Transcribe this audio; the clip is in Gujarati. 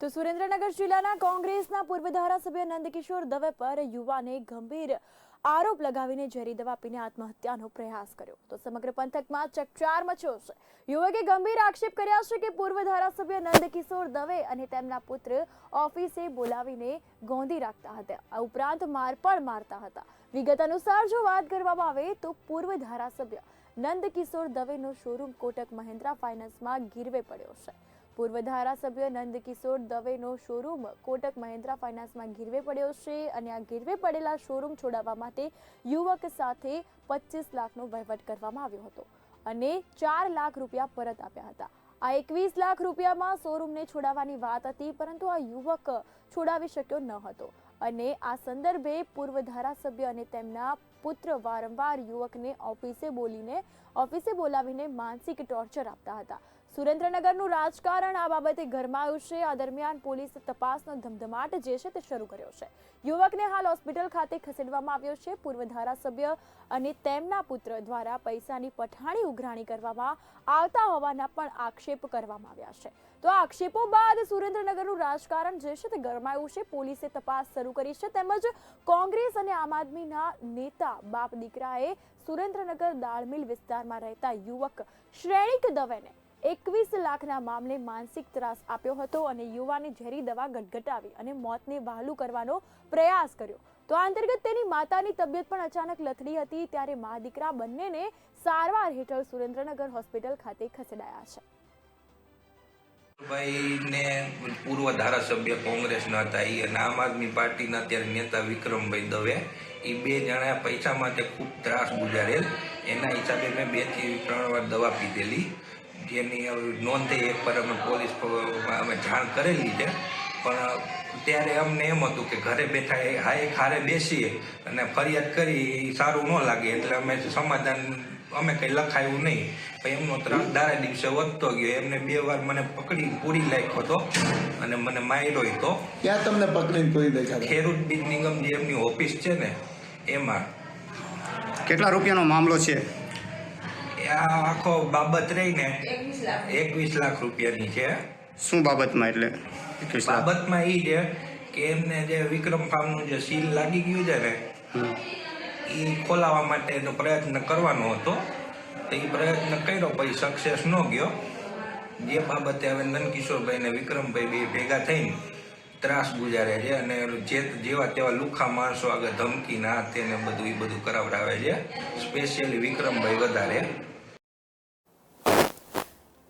તો સુરેન્દ્રનગર જિલ્લાના કોંગ્રેસના પૂર્વ ધારાસભ્ય નંદકિશોર દવે પર યુવાને ગંભીર આરોપ લગાવીને ઝેરી દવા પીને આત્મહત્યાનો પ્રયાસ કર્યો. તો સમગ્ર પંથકમાં ચકચાર મચ્યો છે. યુવકે ગંભીર આક્ષેપ કર્યા છે કે પૂર્વ ધારાસભ્ય નંદકિશોર દવે અને તેમના પુત્ર ઓફિસે બોલાવીને ગોંધી રાખતા હતા. આ ઉપરાંત માર પણ મારતા હતા. વિગત અનુસાર જો વાત કરવામાં આવે તો પૂર્વ ધારાસભ્ય નંદકિશોર દવેનો શોરૂમ કોટક મહિન્દ્રા ફાઇનાન્સમાં ગીરવે પડ્યો છે. પૂર્વ ધારાસભ્ય નંદકિશોર દવેનો શોરૂમ કોટક મહિન્દ્રા ફાઇનાન્સમાં ગીરવે પડ્યો છે અને આ ગીરવે પડેલા શોરૂમ છોડાવવા માટે યુવક સાથે પચીસ લાખનો વહીવટ કરવામાં આવ્યો હતો અને ચાર લાખ રૂપિયા પરત આપ્યા હતા. આ એકવીસ લાખ રૂપિયામાં શોરૂમને છોડાવવાની વાત હતી, પરંતુ આ યુવક છોડાવી શક્યો ન હતો. અને આ સંદર્ભે પૂર્વ ધારાસભ્ય અને તેમના પુત્ર વારંવાર યુવકને ઓફિસે બોલીને, ઓફિસે બોલાવીને માનસિક ટોર્ચર આપતા હતા. સુરેન્દ્રનગરનું રાજકારણ આ બાબતે ગરમાયું છે. આ દરમિયાન પોલીસ તપાસનો ધમધમાટ જે છે તે શરૂ કર્યો છે. યુવકને હાલ હોસ્પિટલ ખાતે ખસેડવામાં આવ્યો છે. પૂર્વ ધારાસભ્ય અને તેમના પુત્ર દ્વારા પૈસાની પઠાણી ઉઘરાણી કરવામાં આવતા હોવાના પણ આક્ષેપ કરવામાં આવ્યા છે. તો આ આક્ષેપો બાદ સુરેન્દ્રનગરનું રાજકારણ જે છે તે ગરમાયું છે. પોલીસે તપાસ શરૂ કરી છે. તેમજ કોંગ્રેસ અને આમ આદમીના નેતા બાપ દીકરાએ સુરેન્દ્રનગર દાળમિલ વિસ્તારમાં રહેતા યુવક શ્રેણિક દવેને એકવીસ લાખના મામલે માનસિક ત્રાસ આપ્યો હતો અને યુવાને ઝેરી દવા ગટગટાવી અને મોતને વહાલું કરવાનો પ્રયાસ કર્યો. તો આ અંતર્ગત તેની માતાની તબિયત પણ અચાનક લથડી હતી ત્યારે મા દીકરા બંનેને સારવાર હેઠળ સુરેન્દ્રનગર હોસ્પિટલ ખાતે ખસેડાયા છે. ભાઈને પૂર્વ ધારાસભ્ય કોંગ્રેસના હતા. એ અને આમ આદમી પાર્ટીના અત્યારે નેતા વિક્રમભાઈ દવે. એ બે જણા પૈસા માટે ખૂબ ત્રાસ ગુજારેલ. એના હિસાબે મેં બેથી ત્રણ વાર દવા પીધેલી. જેની નોંધ થઈ એક પર અમે પોલીસ અમે જાણ કરેલી છે. પણ ત્યારે અમને એમ હતું કે ઘરે બેઠા એ હા એક હારે બેસીએ અને ફરિયાદ કરી એ સારું ન લાગે. એટલે અમે સમાધાન અમે કંઈ લખાયું નહીં. પણ એમનો ત્રાસ દારે દિવસે વધતો ગયો. એમને બે વાર મને પકડી પૂરી લાખ્યો હતો અને મને માર્યો હતો. ક્યાં તમને પકડીને પૂરી દેખાય ખેડૂત બીજ નિગમ જે એમની ઓફિસ છે ને એમાં. કેટલા રૂપિયાનો મામલો છે? આ આખો બાબત રહીને એકવીસ લાખ રૂપિયાની છે. શું બાબતમાં એટલે બાબતમાં એ છે કે એમને જે વિક્રમ ફાર્મનું જે સીલ લાગી ગયું છે ને. એ ખોલાવવા માટેનો પ્રયત્ન કરવાનો હતો. તો એ પ્રયત્ન કર્યો પછી સક્સેસ ન ગયો. જે બાબતે હવે નંદકિશોરભાઈ ને વિક્રમભાઈ બે ભેગા થઈને ત્રાસ ગુજારે છે અને જે જેવા તેવા લુખા માણસો આગળ ધમકી ના તેને બધું એ બધું કરાવડાવે છે. સ્પેશિયલી વિક્રમભાઈ વધારે.